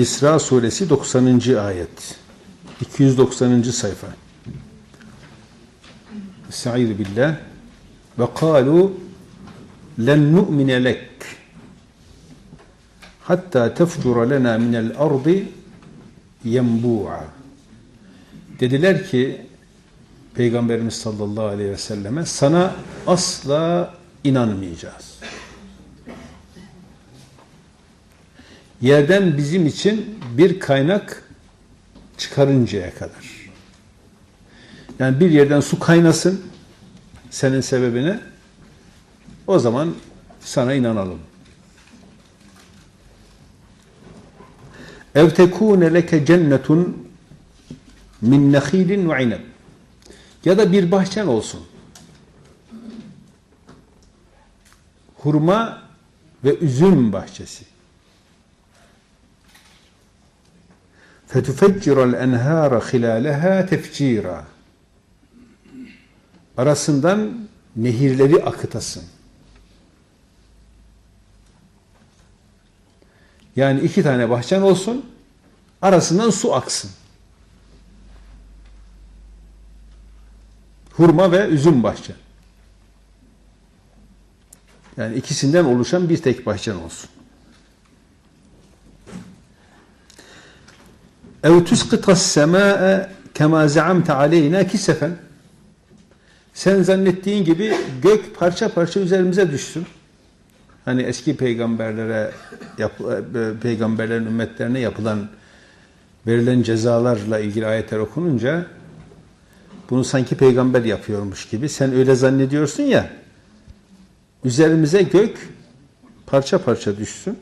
İsra suresi 90. ayet. 290. sayfa. Estaizu billah. Ve kalu len nu'mine lek hatta tefcura lena minel ardi yenbu'a. Dediler ki Peygamberimiz sallallahu aleyhi ve selleme sana asla inanmayacağız. Yerden bizim için bir kaynak çıkarıncaya kadar. Yani bir yerden su kaynasın senin sebebine o zaman sana inanalım. ev tekune leke cennetun min nehilin ve ineb ya da bir bahçen olsun. Hurma ve üzüm bahçesi. فَتُفَجِّرَ الْاَنْهَارَ خِلَالَهَا تَفْجِيرًا Arasından nehirleri akıtasın. Yani iki tane bahçen olsun, arasından su aksın. Hurma ve üzüm bahçe. Yani ikisinden oluşan bir tek bahçen olsun. اَوْ تُسْقِطَ السَّمَاءَ كَمَا زَعَمْتَ عَلَيْنَا كِسَفًا Sen zannettiğin gibi gök parça parça üzerimize düşsün. Hani eski peygamberlere, yap, peygamberlerin ümmetlerine yapılan, verilen cezalarla ilgili ayetler okununca bunu sanki peygamber yapıyormuş gibi. Sen öyle zannediyorsun ya, üzerimize gök parça parça düşsün.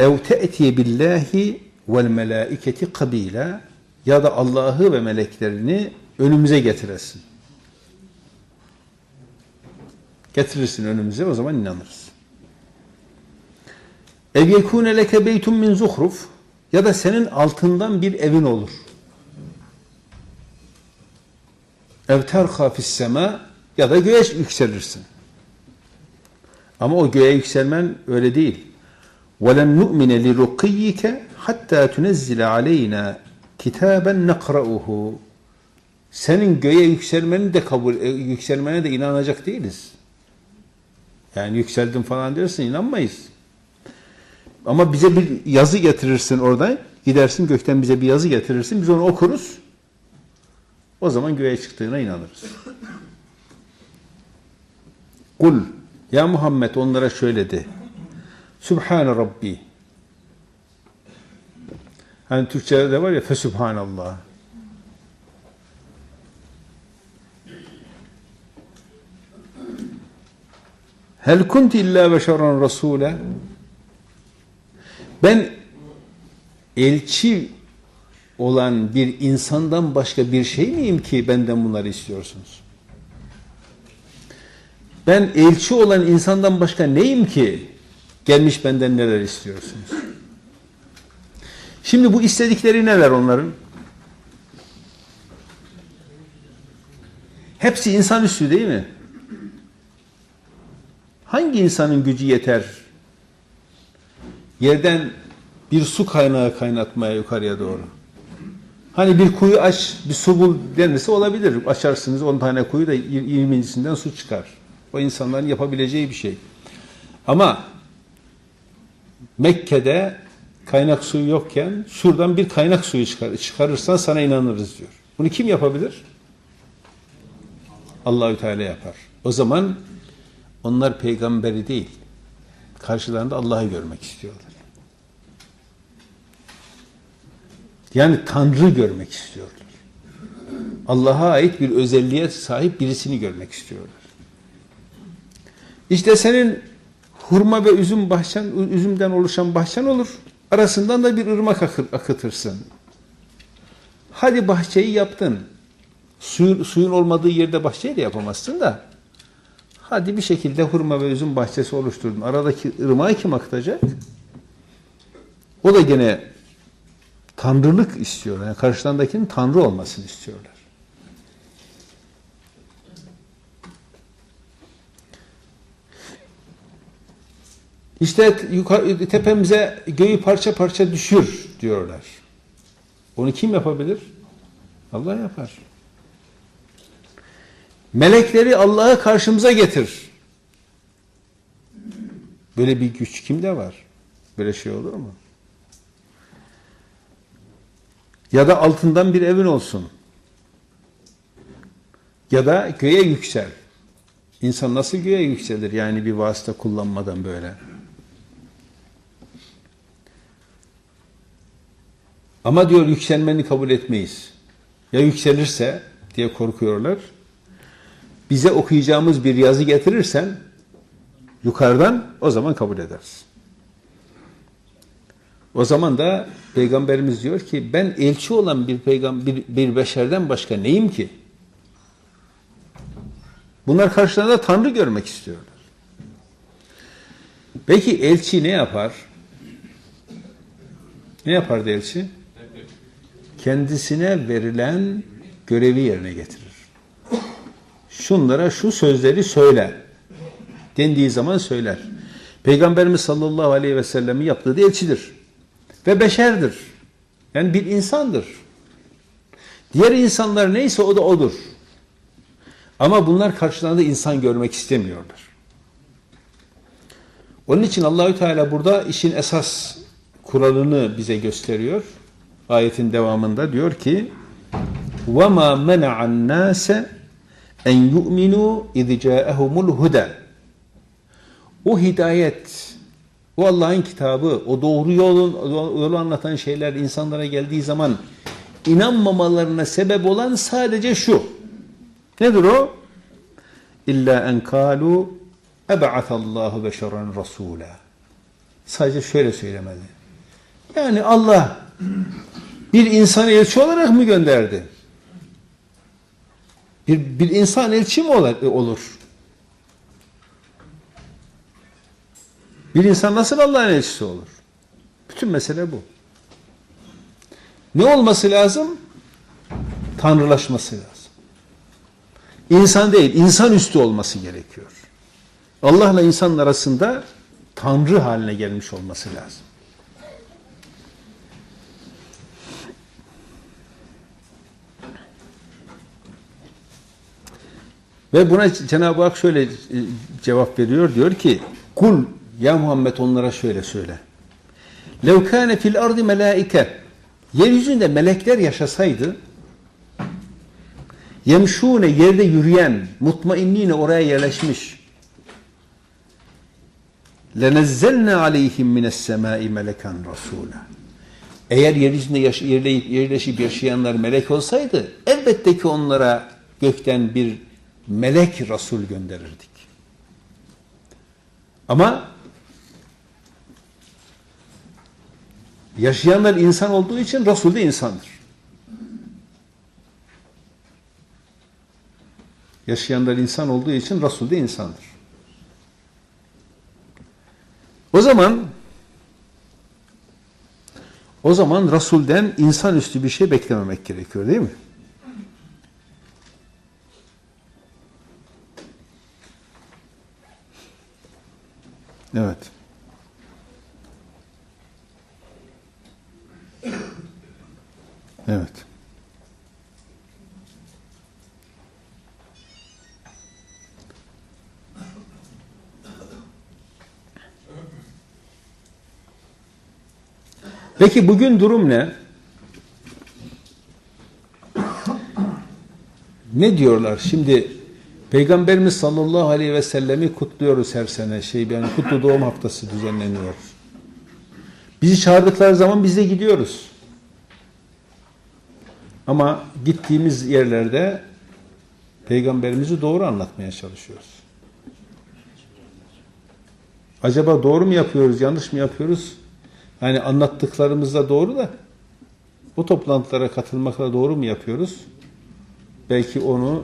اَوْ تَأْتِيَ بِاللّٰهِ vel melaiketi kabile ya da Allah'ı ve meleklerini önümüze getiresin. Getirirsin önümüze o zaman inanırız. Ev yekune leke beytun min zuhruf ya da senin altından bir evin olur. Ev terha fissema ya da göğe yükselirsin. Ama o göğe yükselmen öyle değil. وَلَنْ نُؤْمِنَ لِرُقِيِّكَ hatta تُنَزِّلَ عَلَيْنَا kitaben نَقْرَؤُهُ Senin göğe yükselmeni de kabul, yükselmene de inanacak değiliz. Yani yükseldim falan diyorsun inanmayız. Ama bize bir yazı getirirsin orada. Gidersin gökten bize bir yazı getirirsin. Biz onu okuruz. O zaman göğe çıktığına inanırız. Kul ya Muhammed onlara şöyle de. Sübhane Rabbi. Hani Türkçe'de de var ya Fesübhanallah. Hel kunti illa beşeran rasule Ben elçi olan bir insandan başka bir şey miyim ki benden bunları istiyorsunuz? Ben elçi olan insandan başka neyim ki gelmiş benden neler istiyorsunuz? Şimdi bu istedikleri neler onların? Hepsi insanüstü değil mi? Hangi insanın gücü yeter? Yerden bir su kaynağı kaynatmaya yukarıya doğru. Hani bir kuyu aç, bir su bul denirse olabilir. Açarsınız 10 tane kuyu da 20.sinden su çıkar. O insanların yapabileceği bir şey. Ama Mekke'de kaynak suyu yokken şuradan bir kaynak suyu çıkar, çıkarırsan sana inanırız diyor. Bunu kim yapabilir? Allahü Teala yapar. O zaman onlar peygamberi değil. Karşılarında Allah'ı görmek istiyorlar. Yani Tanrı görmek istiyorlar. Allah'a ait bir özelliğe sahip birisini görmek istiyorlar. İşte senin hurma ve üzüm bahçen, üzümden oluşan bahçen olur. Arasından da bir ırmak akıtırsın. Hadi bahçeyi yaptın. Suyun, suyun olmadığı yerde bahçeyi de yapamazsın da. Hadi bir şekilde hurma ve üzüm bahçesi oluşturdun. Aradaki ırmağı kim akıtacak? O da gene tanrılık istiyor. Yani karşılarındakinin tanrı olmasını istiyorlar. İşte yukarı, tepemize göğü parça parça düşür diyorlar. Onu kim yapabilir? Allah yapar. Melekleri Allah'ı karşımıza getir. Böyle bir güç kimde var? Böyle şey olur mu? Ya da altından bir evin olsun. Ya da göğe yüksel. İnsan nasıl göğe yükselir yani bir vasıta kullanmadan böyle? Ama diyor yükselmeni kabul etmeyiz. Ya yükselirse diye korkuyorlar. Bize okuyacağımız bir yazı getirirsen yukarıdan o zaman kabul ederiz. O zaman da Peygamberimiz diyor ki ben elçi olan bir peygamber bir, bir beşerden başka neyim ki? Bunlar karşılarında Tanrı görmek istiyorlar. Peki elçi ne yapar? Ne yapardı elçi? Kendisine verilen görevi yerine getirir. Şunlara şu sözleri söyle. Dendiği zaman söyler. Peygamberimiz sallallahu aleyhi ve sellem'i yaptığı da elçidir. Ve beşerdir. Yani bir insandır. Diğer insanlar neyse o da odur. Ama bunlar karşılarında insan görmek istemiyorlar. Onun için Allahü Teala burada işin esas kuralını bize gösteriyor. Ayetin devamında diyor ki: "Ve ma mena'an nase en yu'minu iz ca'ahumul huda." O hidayet, o Allah'ın kitabı, o doğru yolun yolu anlatan şeyler insanlara geldiği zaman inanmamalarına sebep olan sadece şu. Nedir o? İlla en kalu eb'atallahu beşeren rasula. Sadece şöyle söylemedi. Yani Allah bir insan elçi olarak mı gönderdi? Bir, bir insan elçi mi olur? Bir insan nasıl Allah'ın elçisi olur? Bütün mesele bu. Ne olması lazım? Tanrılaşması lazım. İnsan değil, insan üstü olması gerekiyor. Allah'la insanın arasında Tanrı haline gelmiş olması lazım. Ve buna Cenab-ı Hak şöyle cevap veriyor. Diyor ki kul ya Muhammed onlara şöyle söyle. Lev kâne fil ardı melâike Yeryüzünde melekler yaşasaydı yemşûne yerde yürüyen mutmainnine oraya yerleşmiş lenezzelne aleyhim mines semai meleken rasûla eğer yeryüzünde yaş yerleyip, yerleşip yaşayanlar melek olsaydı elbette ki onlara gökten bir melek Resul gönderirdik. Ama yaşayanlar insan olduğu için Resul de insandır. Yaşayanlar insan olduğu için Resul de insandır. O zaman o zaman Resul'den insanüstü bir şey beklememek gerekiyor değil mi? Evet. Evet. Peki bugün durum ne? Ne diyorlar? Şimdi Peygamberimiz sallallahu aleyhi ve sellemi kutluyoruz her sene. Şey yani kutlu doğum haftası düzenleniyor. Bizi çağırdıkları zaman biz de gidiyoruz. Ama gittiğimiz yerlerde Peygamberimizi doğru anlatmaya çalışıyoruz. Acaba doğru mu yapıyoruz, yanlış mı yapıyoruz? Yani anlattıklarımız da doğru da bu toplantılara katılmakla doğru mu yapıyoruz? Belki onu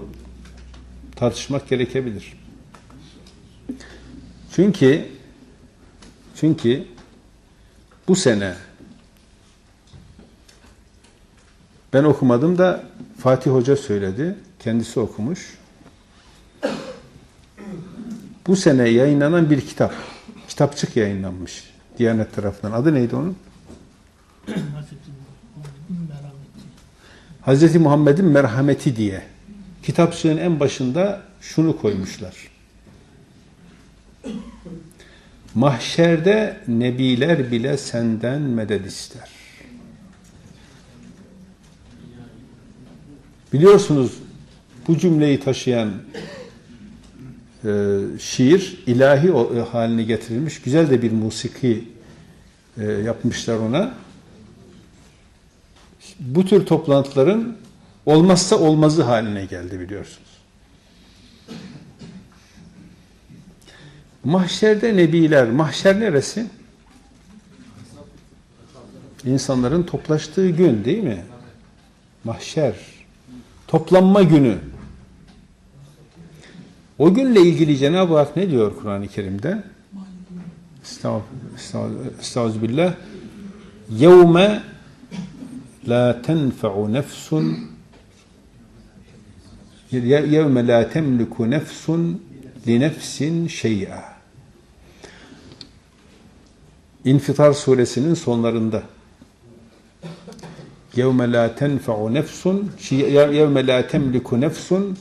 tartışmak gerekebilir. Çünkü çünkü bu sene ben okumadım da Fatih Hoca söyledi. Kendisi okumuş. Bu sene yayınlanan bir kitap. kitapçık yayınlanmış Diyanet tarafından. Adı neydi onun? Hazreti Muhammed'in merhameti. Hazreti Muhammed'in merhameti diye. Kitapçığın en başında şunu koymuşlar. Mahşerde nebiler bile senden medet ister. Biliyorsunuz bu cümleyi taşıyan e, şiir ilahi o- e, haline getirilmiş. Güzel de bir musiki e, yapmışlar ona. Bu tür toplantıların olmazsa olmazı haline geldi biliyorsunuz. Mahşerde nebiler, mahşer neresi? İnsanların toplaştığı gün değil mi? Mahşer. Toplanma günü. O günle ilgili Cenab-ı Hak ne diyor Kur'an-ı Kerim'de? Estağ- estağ- Estağfirullah. Yevme la tenfa'u nefsun yevme la temliku nefsun li nefsin. İnfitar suresinin sonlarında yevme la tenfa'u nefsun yevme la temliku nefsun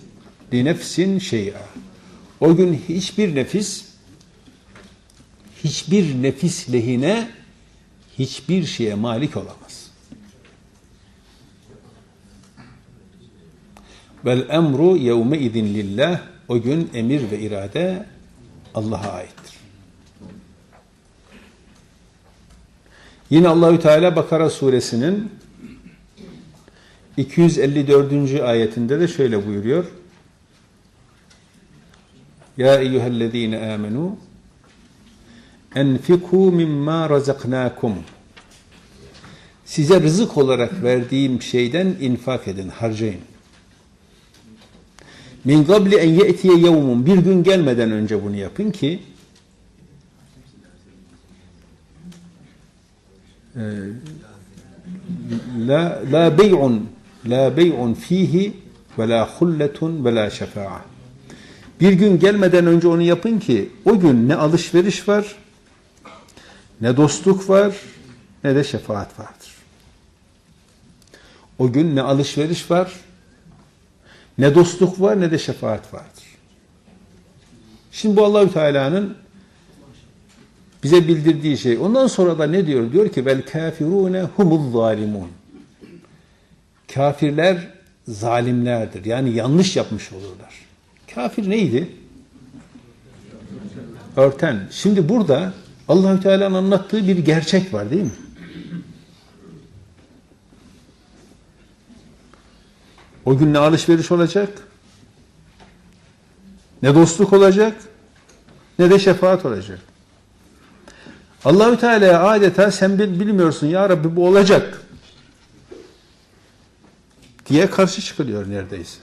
li nefsin. O gün hiçbir nefis hiçbir nefis lehine hiçbir şeye malik olamaz. Vel emru yevme idin lillah o gün emir ve irade Allah'a aittir. Yine Allahü Teala Bakara suresinin 254. ayetinde de şöyle buyuruyor. Ya eyyühellezine amenu enfiku mimma razaknakum size rızık olarak verdiğim şeyden infak edin, harcayın. Min gabli en ye'tiye yevmun bir gün gelmeden önce bunu yapın ki e, la la bey'un la bey'un fihi ve la hulletun ve la şefa'a. Bir gün gelmeden önce onu yapın ki o gün ne alışveriş var, ne dostluk var, ne de şefaat vardır. O gün ne alışveriş var, ne dostluk var, ne de şefaat vardır. Şimdi bu Allahü Teala'nın bize bildirdiği şey. Ondan sonra da ne diyor? Diyor ki vel kafirune humuz zalimun. Kafirler zalimlerdir. Yani yanlış yapmış olurlar. Kafir neydi? Örten. Şimdi burada Allahü Teala'nın anlattığı bir gerçek var değil mi? O gün ne alışveriş olacak, ne dostluk olacak, ne de şefaat olacak. Allahü Teala'ya adeta sen bil- bilmiyorsun ya Rabbi bu olacak diye karşı çıkılıyor neredeyse.